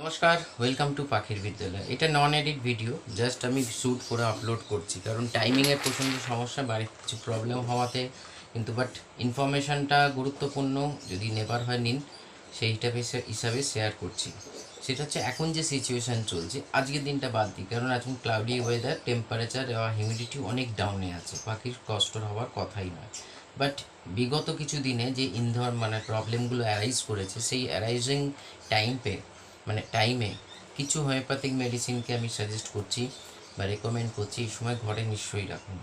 নমস্কার welcome to পাখির বিদ্যালয়। এটা নন এডিট ভিডিও জাস্ট আমি শ্যুট করে আপলোড করছি, কারণ টাইমিংয়ের প্রচণ্ড সমস্যা বাড়ির কিছু প্রবলেম হওয়াতে কিন্তু বাট ইনফরমেশানটা গুরুত্বপূর্ণ, যদি নেবার হয় নিন সেইটা হিসা- হিসাবে শেয়ার করছি। সেটা হচ্ছে এখন যে সিচুয়েশান চলছে, আজকের দিনটা বাদ দিই, কারণ এখন ক্লাউডি ওয়েদার টেম্পারেচার হিউমিডিটি অনেক ডাউনে আছে, পাখির কষ্ট হওয়ার কথাই নয়। বাট বিগত কিছু দিনে যে ইন্ধন মানে প্রবলেমগুলো অ্যারাইজ করেছে, সেই অ্যারাইজিং টাইমে মানে টাইমে কিছু হোমিওপ্যাথিক মেডিসিনকে আমি সাজেস্ট করছি বা রেকমেন্ড করছি, এই সময় ঘরে নিশ্চয়ই রাখুন।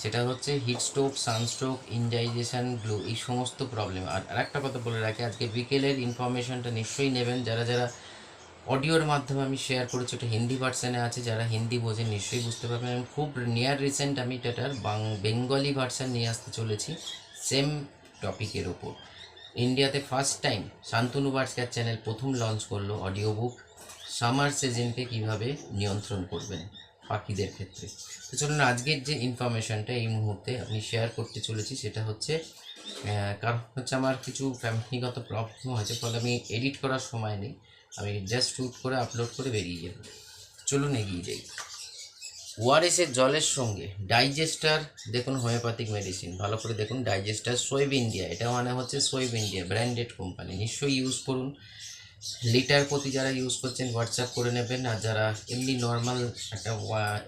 সেটা হচ্ছে হিট স্ট্রোক সানস্ট্রোক ইনডাইজেশন গ্লো এই সমস্ত প্রবলেম আর আরেকটা কথা বলে রাখি, আজকে বিকেলের ইনফরমেশনটা নিশ্চয়ই নেবেন। যারা যারা অডিওর মাধ্যমে আমি শেয়ার করেছি, ওটা হিন্দি ভার্সানে আছে, যারা হিন্দি বোঝেন নিশ্চয়ই বুঝতে পারবেন। এবং খুব নিয়ার রিসেন্ট আমি এটার বাং বেঙ্গলি ভার্সান নিয়ে আসতে চলেছি সেম টপিকের ওপর ইন্ডিয়াতে ফার্স্ট টাইম শান্তনু বার্সকার চ্যানেল প্রথম লঞ্চ করল অডিও বুক সামার সিজনকে কীভাবে নিয়ন্ত্রণ করবেন পাখিদের ক্ষেত্রে। তো চলুন আজকের যে ইনফরমেশনটা এই মুহূর্তে আমি শেয়ার করতে চলেছি, সেটা হচ্ছে কারণ হচ্ছে আমার কিছু ফ্যামিলিগত প্রবলেম হয়েছে, ফলে আমি এডিট করার সময় নেই, আমি জাস্ট শ্যুট করে আপলোড করে বেরিয়ে যাব। চলুন এগিয়ে যাই। ওআরএসের জলের সঙ্গে? ডাইজেস্টার দেখুন হোমিওপ্যাথিক মেডিসিন ভালো করে দেখুন ডাইজেস্টার সোয়েব ইন্ডিয়া এটা মানে হচ্ছে সোয়েব ইন্ডিয়া ব্র্যান্ডেড কোম্পানি নিশ্চয়ই ইউজ করুন। লিটার প্রতি যারা ইউজ করছেন হোয়াটসঅ্যাপ করে নেবেন। আর যারা এমনি নর্মাল একটা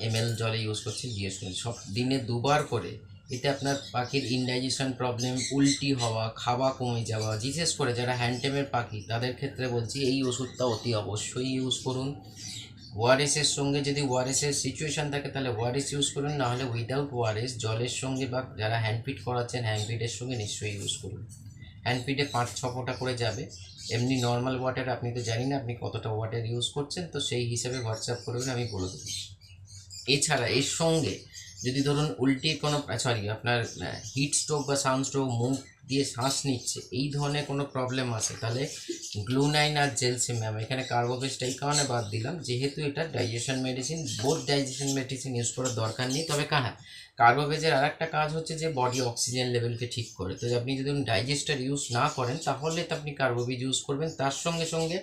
এম এল জলে ইউজ করছেন জিজ্ঞেস করুন সব দিনে দুবার করে এতে আপনার পাখির ইনডাইজেশন প্রবলেম উল্টি হওয়া, খাওয়া কমে যাওয়া, বিশেষ করে যারা হ্যান্ডটেমের পাখি, তাদের ক্ষেত্রে বলছি এই ওষুধটা অতি অবশ্যই ইউজ করুন। ওআরএসের সঙ্গে যদি ওআরএসের সিচুয়েশান থাকে, তাহলে ওআরএস ইউজ করুন নাহলে উইদাউট ওআরএস জলের সঙ্গে বা যারা হ্যান্ডপিট করাচ্ছেন হ্যান্ডপিটের সঙ্গে নিশ্চয়ই ইউজ করুন। হ্যান্ডপিটে পাঁচ, ছ ফোঁটা করে যাবে। এমনি নর্মাল ওয়াটার আপনি তো জানি না আপনি কতটা ওয়াটার ইউজ করছেন, তো সেই হিসাবে হোয়াটসঅ্যাপ করবেন আমি বলে দেবো। এছাড়া এর সঙ্গে যদি ধরুন উল্টি কোনো সরি আপনার হিট স্ট্রোক বা সাউন্ড স্ট্রোক মুখ দিয়ে শ্বাস নিচ্ছে, এই ধরনের কোনো প্রবলেম আছে? তাহলে গ্লুনাইন আর জেলসিম্যাম এখানে কার্বোভেস্ট এই কারণে বাদ দিলাম, যেহেতু এটা digestion medicine both digestion medicine use করার দরকার নেই, তবে হ্যাঁ কার্বোভেজের আর একটা কাজ হচ্ছে যে বডি অক্সিজেন লেভেলকে ঠিক করে। তো আপনি যদি ডাইজেস্টার ইউজ না করেন, তাহলে তো আপনি কার্বোভেজ ইউজ করবেন, তার সঙ্গে সঙ্গে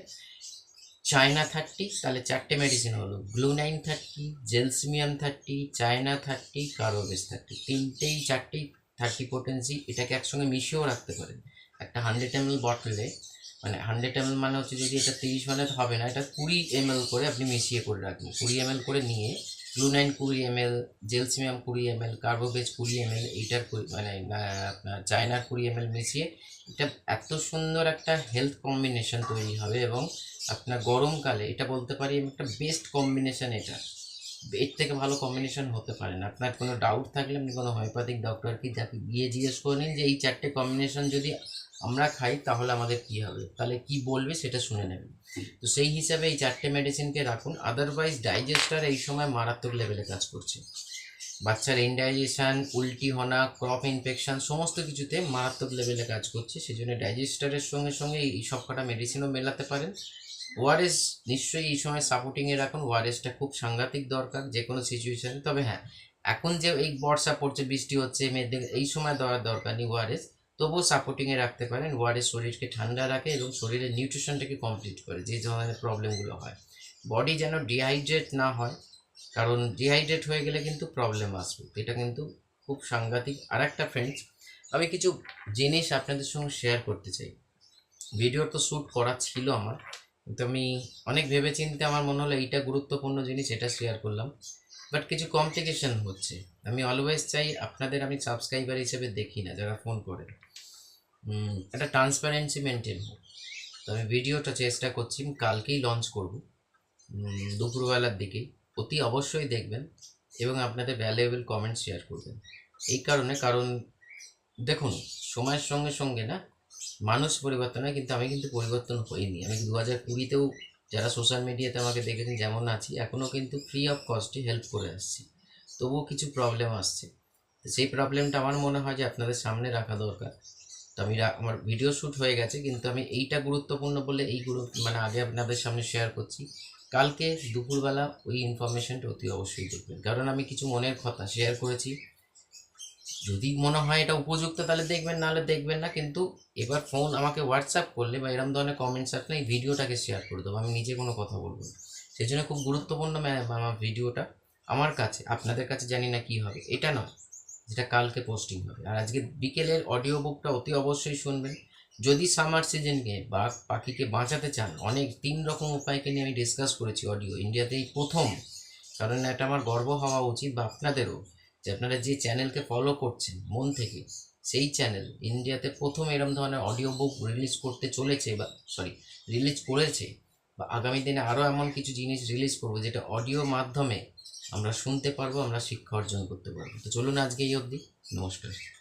চায়না থার্টি তাহলে চারটে মেডিসিন হলো গ্লুনাইন thirty Gelsemium thirty China thirty কার্বোবেস thirty তিনটেই চারটেই থার্টি পোটেন্সি এটাকে একসঙ্গে মিশিয়েও রাখতে পারেন একটা হান্ড্রেড এম এল বটলে মানে হান্ড্রেড এম মানে হচ্ছে যদি এটা তিরিশ মানে হবে না, এটা কুড়ি এম করে আপনি মিশিয়ে করে রাখবেন। কুড়ি এম করে নিয়ে গ্লুনাইন কুড়ি এম এল জেলসিমিয়াম কুড়ি এম এল কার্বোভেজ কুড়ি এম এল এইটার মানে আপনার চায়নার কুড়ি এম এল মিশিয়ে এটা এত সুন্দর একটা হেলথ কম্বিনেশন তৈরি হবে এবং আপনার গরমকালে এটা বলতে পারি একটা বেস্ট কম্বিনেশন এটা। এর থেকে ভালো কম্বিনেশন হতে পারে না। আপনার কোনো ডাউট থাকলে আপনি কোনো হোমিওপ্যাথিক ডক্টরকে যাকে গিয়ে জিজ্ঞেস করে নিন যে এই চারটে কম্বিনেশন যদি আমরা খাই, তাহলে আমাদের কি হবে? তাহলে কি বলবে সেটা শুনে নেবেন তো সেই হিসাবে এই চারটে মেডিসিনকে রাখুন। আদারওয়াইজ ডাইজেস্টার এই সময় মারাত্মক লেভেলে কাজ করছে। বাচ্চার ইনডাইজেশান উল্টি হনা ক্রপ ইনফেকশান সমস্ত কিছুতে মারাত্মক লেভেলে কাজ করছে। সেই জন্য ডাইজেস্টারের সঙ্গে সঙ্গে এই সব কটা মেডিসিনও মেলাতে পারেন। ওআরএস নিশ্চয়ই এই সময় সাপোর্টিংয়ে রাখুন। ওআরএসটা খুব সাংঘাতিক দরকার যে কোনো সিচুয়েশানে তবে হ্যাঁ এখন যে এই বর্ষা পড়ছে, বৃষ্টি হচ্ছে মেয়েদের এই সময় দেওয়ার দরকার নেই ওআরএস। তবুও সাপোর্টিংয়ে রাখতে পারেন। ওআরএস শরীরকে ঠান্ডা রাখে এবং শরীরের নিউট্রিশনটাকে কমপ্লিট করে যে ধরনের প্রবলেমগুলো হয়। বডি যেন ডিহাইড্রেট না হয় কারণ ডিহাইড্রেট হয়ে গেলে কিন্তু প্রবলেম আসবে। এটা কিন্তু খুব সাংঘাতিক। আর একটা ফ্রেন্ডস আমি কিছু জিনিস আপনাদের সঙ্গে শেয়ার করতে চাই। ভিডিও তো শ্যুট করা ছিল আমার কিন্তু আমি অনেক ভেবে চিন্তে আমার মনে হলো এইটা গুরুত্বপূর্ণ জিনিস এটা শেয়ার করলাম। বাট কিছু কমপ্লিকেশন হচ্ছে। আমি অলওয়েজ চাই আপনাদের আমি সাবস্ক্রাইবার হিসেবে দেখি না যারা ফোন করে উম, একটা ট্রান্সপারেন্সি মেনটেন হোক। তো আমি ভিডিওটা চেষ্টা করছি কালকেই লঞ্চ করব। দুপুরবেলার দিকেই অতি অবশ্যই দেখবেন এবং আপনাদের ভ্যালুয়েবল কমেন্ট শেয়ার করবেন। এই কারণে, কারণ দেখুন, সময়ের সঙ্গে সঙ্গে না, মানুষ পরিবর্তন হয়, কিন্তু আমি কিন্তু পরিবর্তন হইনি। আমি দু হাজার কুড়িতেও যারা সোশ্যাল মিডিয়াতে আমাকে দেখেছেন, যেমন আছি এখনও কিন্তু ফ্রি অফ কস্টে হেল্প করে আসছি। তবুও কিছু প্রবলেম আসছে। সেই প্রবলেমটা আমার মনে হয় যে আপনাদের সামনে রাখা দরকার। তো আমি আমার ভিডিও শ্যুট হয়ে গেছে, কিন্তু আমি এইটা গুরুত্বপূর্ণ বলে এই গুরু মানে আগে আপনাদের সামনে শেয়ার করছি। কালকে দুপুরবেলা ওই ইনফরমেশনটা অতি অবশ্যই দেখবেন। কারণ আমি কিছু মনের কথা শেয়ার করেছি। যদি মনে হয় এটা উপযুক্ত, তাহলে দেখবেন, নাহলে দেখবেন না। কিন্তু এবার ফোন আমাকে হোয়াটসঅ্যাপ করলে বা এরকম ধরনের কমেন্টস আসলে এই ভিডিওটাকে শেয়ার করে দেবো। আমি নিজে কোনো কথা বলব না। সেই জন্য খুব গুরুত্বপূর্ণ আমার ভিডিওটা আমার কাছে, আপনাদের কাছে জানি না কি হবে। এটা নয়। যেটা কালকে পোস্টিং হবে। আর আজকে বিকেলের অডিও বুকটা অতি অবশ্যই শুনবেন। যদি সামার সিজনকে বা পাখিকে বাঁচাতে চান, অনেক তিন রকম উপায়কে নিয়ে আমি ডিসকাস করেছি অডিও ইন্ডিয়াতেই প্রথম। কারণ এটা আমার গর্ব হওয়া উচিত বা আপনাদেরও যে আপনারা যে চ্যানেলকে ফলো করছেন মন থেকে, সেই চ্যানেল ইন্ডিয়াতে প্রথম এরকম ধরনের অডিও বুক রিলিজ করতে চলেছে বা সরি রিলিজ করেছে বা আগামী দিনে আরও এমন কিছু জিনিস রিলিজ করব যেটা অডিও মাধ্যমে আমরা শুনতে পারব আমরা শিক্ষা অর্জন করতে পারব। তো চলুন আজকে এই অবধি। নমস্কার।